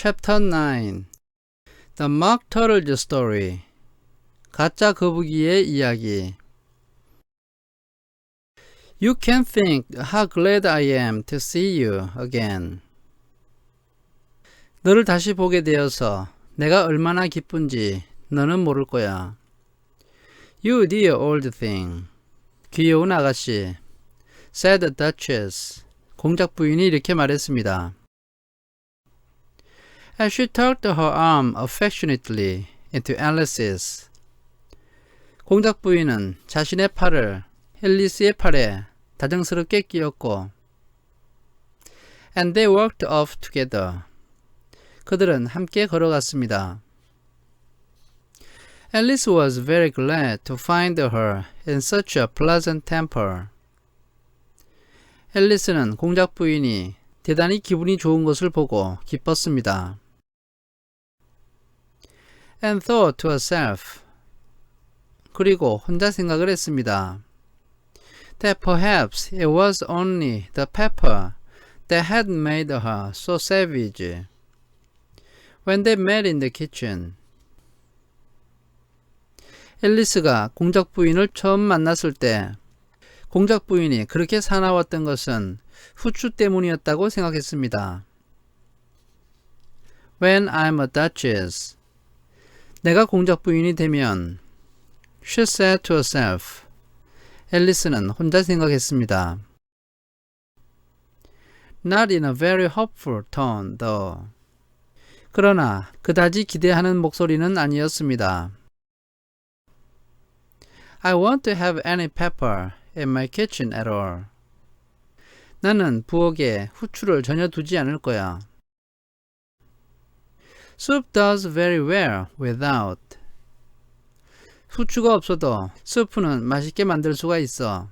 Chapter 9 The Mock Turtle's Story 가짜 거북이의 이야기 You can think how glad I am to see you again. 너를 다시 보게 되어서 내가 얼마나 기쁜지 너는 모를 거야. You dear old thing. 귀여운 아가씨. said Duchess. 공작 부인이 이렇게 말했습니다. As she tucked her arm affectionately into Alice's. 공작 부인은 자신의 팔을 앨리스의 팔에 다정스럽게 끼웠고 And they walked off together. 그들은 함께 걸어갔습니다. Alice was very glad to find her in such a pleasant temper. 앨리스는 공작 부인이 대단히 기분이 좋은 것을 보고 기뻤습니다. And thought to herself. 그리고 혼자 생각을 했습니다. That perhaps it was only the pepper that had made her so savage. When they met in the kitchen. 앨리스가 공작 부인을 처음 만났을 때 공작 부인이 그렇게 사나웠던 것은 후추 때문이었다고 생각했습니다. When I'm a duchess. 내가 공작 부인이 되면 she said to herself. 앨리스는 혼자 생각했습니다. Not in a very hopeful tone, though. 그러나 그다지 기대하는 목소리는 아니었습니다. I won't have any pepper in my kitchen at all. 나는 부엌에 후추를 전혀 두지 않을 거야. Soup does very well without. 후추가 없어도 스프는 맛있게 만들 수가 있어.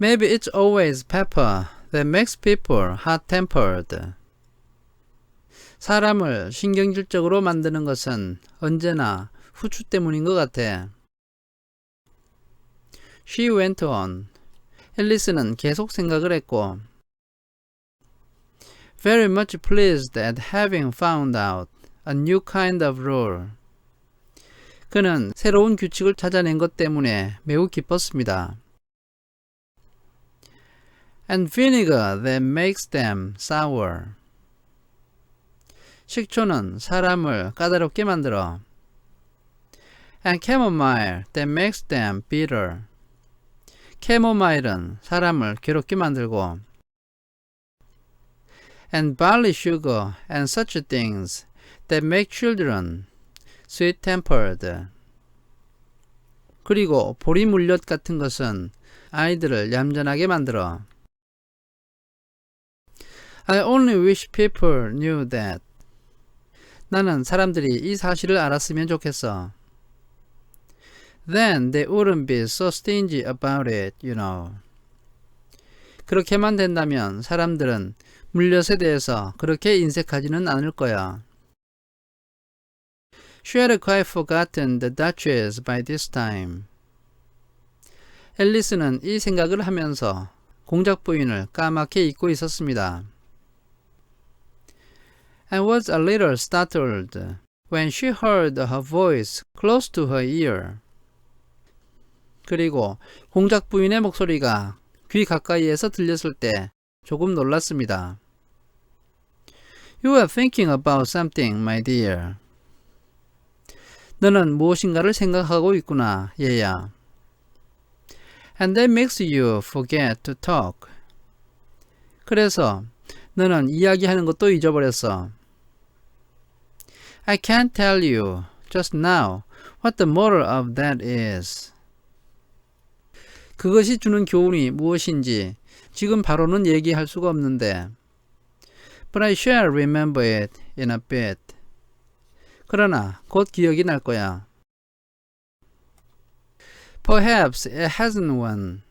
Maybe it's always pepper that makes people hot-tempered. 사람을 신경질적으로 만드는 것은 언제나 후추 때문인 것 같아. She went on. 앨리스는 계속 생각을 했고 Very much pleased at having found out a new kind of rule. 그는 새로운 규칙을 찾아낸 것 때문에 매우 기뻤습니다. And vinegar that makes them sour. 식초는 사람을 까다롭게 만들어. And chamomile that makes them bitter. 캐모마일은 사람을 괴롭게 만들고 and barley sugar and such things that make children sweet-tempered. 그리고 보리물엿 같은 것은 아이들을 얌전하게 만들어. I only wish people knew that. 나는 사람들이 이 사실을 알았으면 좋겠어. Then they wouldn't be so stingy about it, you know. 그렇게만 된다면 사람들은 물엿에 대해서 그렇게 인색하지는 않을 거야. She had quite forgotten the Duchess by this time. 앨리스는 이 생각을 하면서 공작 부인을 까맣게 잊고 있었습니다. And was a little startled when she heard her voice close to her ear. 그리고 공작 부인의 목소리가 귀 가까이에서 들렸을 때 조금 놀랐습니다. You are thinking about something, my dear. 너는 무엇인가를 생각하고 있구나, 얘야. And that makes you forget to talk. 그래서 너는 이야기하는 것도 잊어버렸어. I can't tell you just now what the moral of that is. 그것이 주는 교훈이 무엇인지 지금 바로는 얘기할 수가 없는데 But I shall remember it in a bit. 그러나 곧 기억이 날 거야. Perhaps it hasn't one.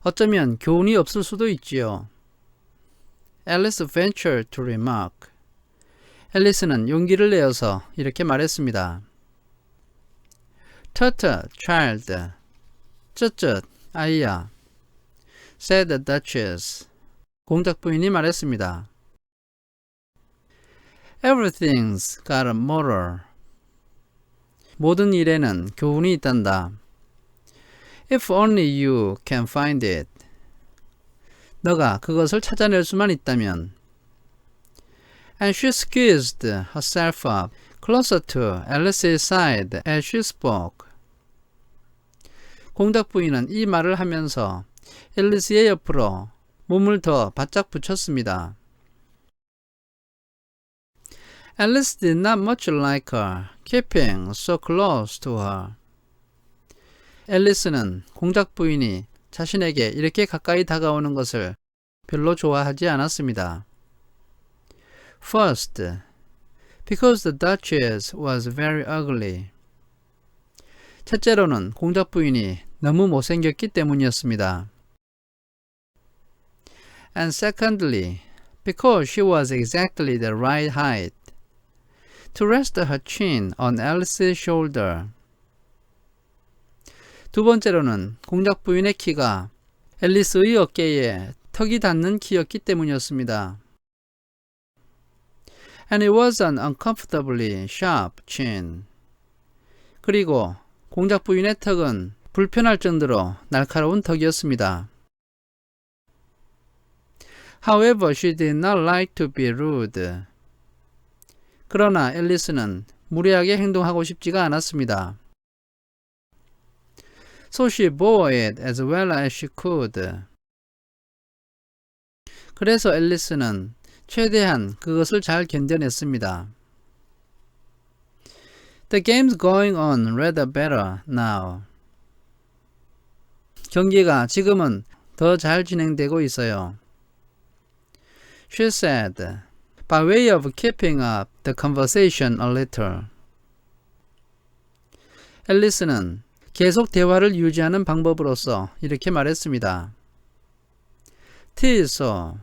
어쩌면 교훈이 없을 수도 있지요. Alice ventured to remark. 앨리스는 용기를 내어서 이렇게 말했습니다. Tut, child. 쩌쩌, 아이야. said the Duchess. 공작 부인이 말했습니다. Everything's got a moral. 모든 일에는 교훈이 있단다. If only you can find it. 너가 그것을 찾아낼 수만 있다면. And she squeezed herself up closer to Alice's side as she spoke. 공작 부인은 이 말을 하면서 앨리스의 옆으로 몸을 더 바짝 붙였습니다. Alice did not much like her, keeping so close to her. 앨리스는 공작 부인이 자신에게 이렇게 가까이 다가오는 것을 별로 좋아하지 않았습니다. First, because the Duchess was very ugly. 첫째로는 공작 부인이 너무 못생겼기 때문이었습니다. And secondly, because she was exactly the right height to rest her chin on Alice's shoulder. 두 번째로는 공작 부인의 키가 앨리스의 어깨에 턱이 닿는 키였기 때문이었습니다. And it was an uncomfortably sharp chin. 그리고 공작 부인의 턱은 불편할 정도로 날카로운 턱이었습니다. However, she did not like to be rude. 그러나 앨리스는 무례하게 행동하고 싶지가 않았습니다. So she bore it as well as she could. 그래서 앨리스는 최대한 그것을 잘 견뎌냈습니다. The game's going on rather better now. 경기가 지금은 더 잘 진행되고 있어요. She said, by way of keeping up the conversation a little. 앨리스는 계속 대화를 유지하는 방법으로서 이렇게 말했습니다. So.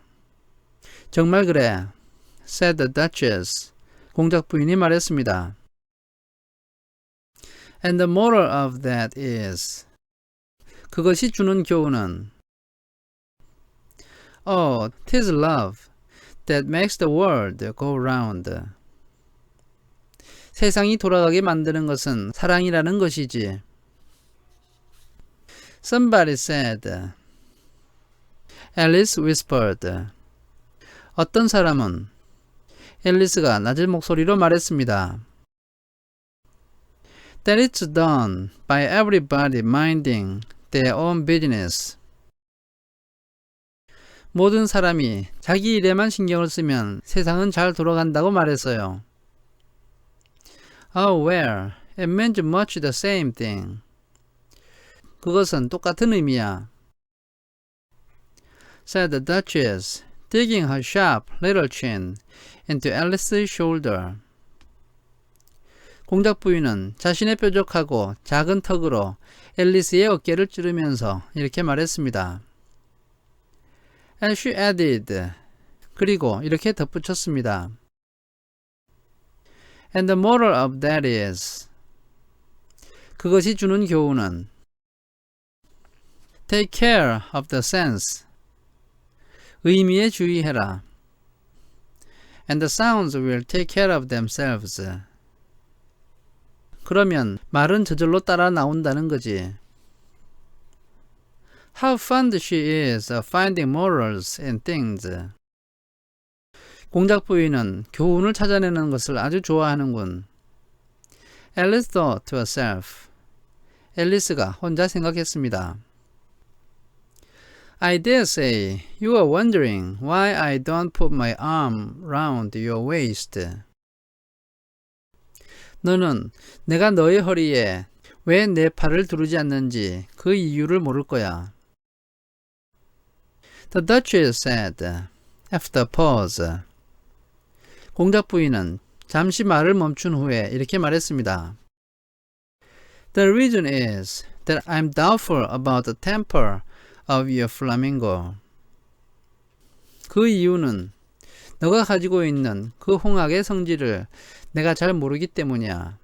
정말 그래. said the Duchess. 공작 부인이 말했습니다. And the moral of that is. 그것이 주는 교훈은 Oh, tis love that makes the world go round. 세상이 돌아가게 만드는 것은 사랑이라는 것이지. Somebody said. Alice whispered. 어떤 사람은 앨리스가 낮은 목소리로 말했습니다. That it's done by everybody minding their own business. 모든 사람이 자기 일에만 신경을 쓰면 세상은 잘 돌아간다고 말했어요. Oh well, it meant much the same thing. 그것은 똑같은 의미야. said the Duchess, digging her sharp little chin into Alice's shoulder. 공작 부인은 자신의 뾰족하고 작은 턱으로 앨리스의 어깨를 찌르면서 이렇게 말했습니다. And she added. 그리고 이렇게 덧붙였습니다. And the moral of that is. 그것이 주는 교훈은 Take care of the sense. 의미에 주의해라. And the sounds will take care of themselves. 그러면 말은 저절로 따라 나온다는 거지. How fond she is of finding morals in things. 공작 부인은 교훈을 찾아내는 것을 아주 좋아하는군. Alice thought to herself. 앨리스가 혼자 생각했습니다. I dare say you are wondering why I don't put my arm round your waist. 너는 내가 너의 허리에 왜 내 팔을 두르지 않는지 그 이유를 모를 거야. The Duchess said, after pause. 공작 부인은 잠시 말을 멈춘 후에 이렇게 말했습니다. The reason is that I'm doubtful about the temper of your flamingo. 그 이유는 너가 가지고 있는 그 홍학의 성질을 내가 잘 모르기 때문이야.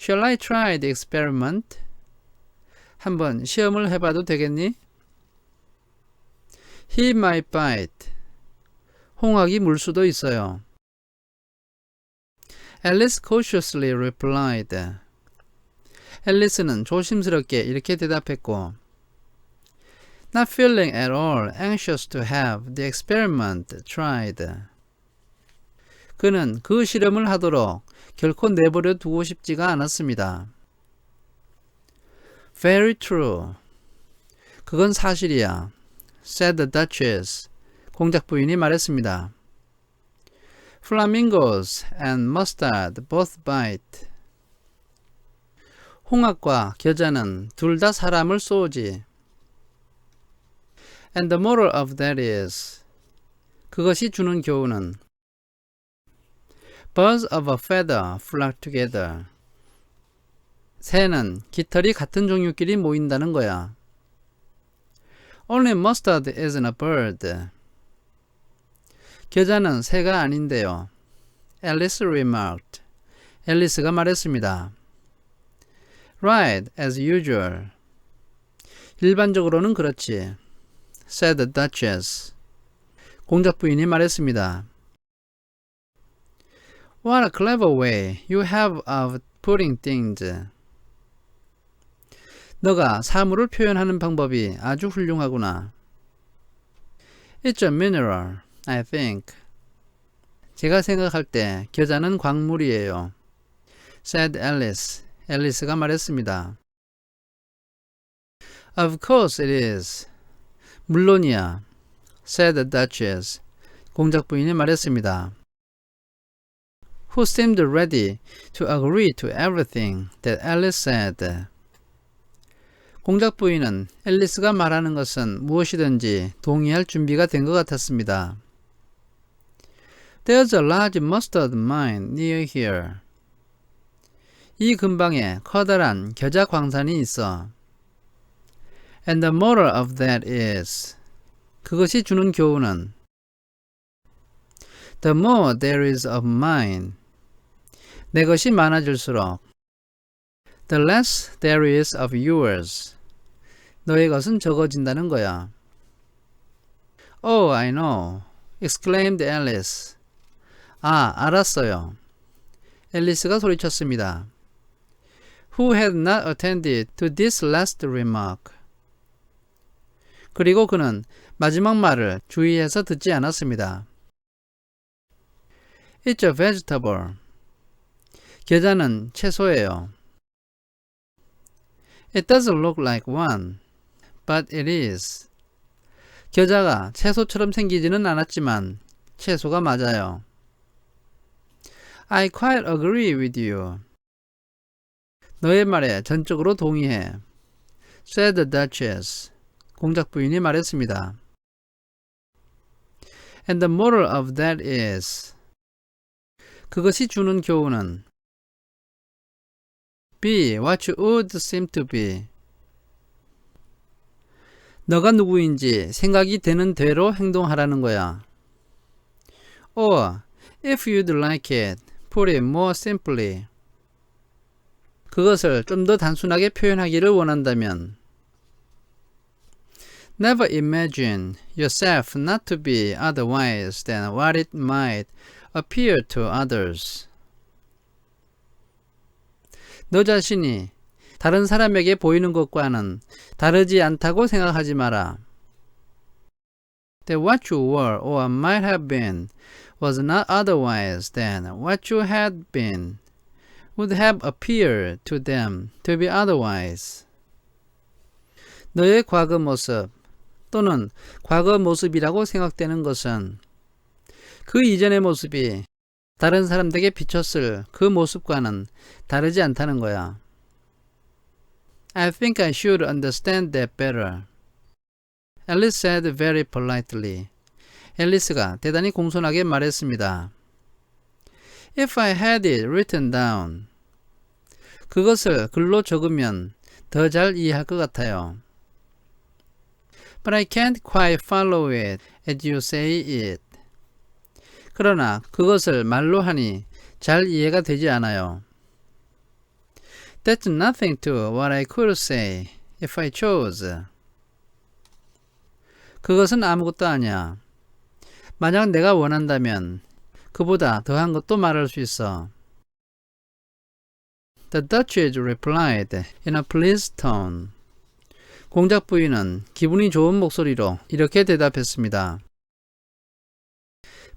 Shall I try the experiment? 한번 시험을 해봐도 되겠니? He might bite. 홍학이 물 수도 있어요. Alice cautiously replied. 앨리스는 조심스럽게 이렇게 대답했고, Not feeling at all anxious to have the experiment tried. 그는 그 실험을 하도록 결코 내버려 두고 싶지가 않았습니다. Very true. 그건 사실이야. said the Duchess. 공작 부인이 말했습니다. Flamingos and mustard both bite. 홍학과 겨자는 둘 다 사람을 쏘지. And the moral of that is 그것이 주는 교훈은 Birds of a feather flock together. 새는 깃털이 같은 종류끼리 모인다는 거야. Only mustard isn't a bird. 겨자는 새가 아닌데요. Alice remarked. 앨리스가 말했습니다. Right, as usual. 일반적으로는 그렇지. Said the Duchess. 공작 부인이 말했습니다. What a clever way you have of putting things. 너가 사물을 표현하는 방법이 아주 훌륭하구나. It's a mineral, I think. 제가 생각할 때 겨자는 광물이에요. said Alice. 앨리스가 말했습니다. Of course it is. 물론이야. said the Duchess. 공작 부인이 말했습니다. Who seemed ready to agree to everything that Alice said. 공작 부인은 앨리스가 말하는 것은 무엇이든지 동의할 준비가 된 것 같았습니다. There's a large mustard mine near here. 이 근방에 커다란 겨자 광산이 있어. And the moral of that is 그것이 주는 교훈은 The more there is of mine 내 것이 많아질수록 The less there is of yours 너의 것은 적어진다는 거야. Oh, I know, exclaimed Alice. 아, 알았어요. 앨리스가 소리쳤습니다. Who had not attended to this last remark. 그리고 그는 마지막 말을 주의해서 듣지 않았습니다. It's a vegetable. 겨자는 채소예요. It doesn't look like one, but it is. 겨자가 채소처럼 생기지는 않았지만 채소가 맞아요. I quite agree with you. 너의 말에 전적으로 동의해. said the Duchess. 공작 부인이 말했습니다. And the moral of that is 그것이 주는 교훈은 be what you would seem to be 너가 누구인지 생각이 되는 대로 행동하라는 거야. Or if you'd like it, put it more simply. 그것을 좀 더 단순하게 표현하기를 원한다면 Never imagine yourself not to be otherwise than what it might appear to others. 너 자신이 다른 사람에게 보이는 것과는 다르지 않다고 생각하지 마라. That what you were or might have been was not otherwise than what you had been would have appeared to them to be otherwise. 너의 과거 모습 또는 과거 모습이라고 생각되는 것은 그 이전의 모습이 다른 사람들에게 비쳤을 그 모습과는 다르지 않다는 거야. I think I should understand that better. Alice said very politely. 앨리스가 대단히 공손하게 말했습니다. If I had it written down. 그것을 글로 적으면 더 잘 이해할 것 같아요. But I can't quite follow it as you say it. 그러나 그것을 말로 하니 잘 이해가 되지 않아요. That's nothing to what I could say if I chose. 그것은 아무것도 아니야. 만약 내가 원한다면 그보다 더한 것도 말할 수 있어. The Duchess replied in a pleased tone. 공작 부인은 기분이 좋은 목소리로 이렇게 대답했습니다.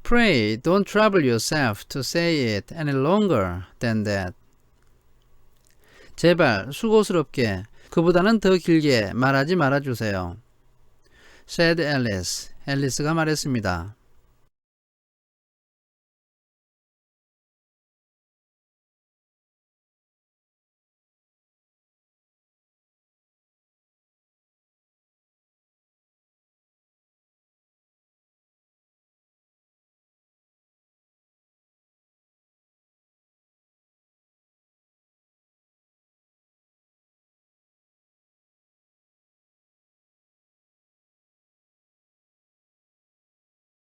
Pray don't trouble yourself to say it any longer than that. 제발 수고스럽게 그보다는 더 길게 말하지 말아주세요. said Alice. 앨리스가 말했습니다.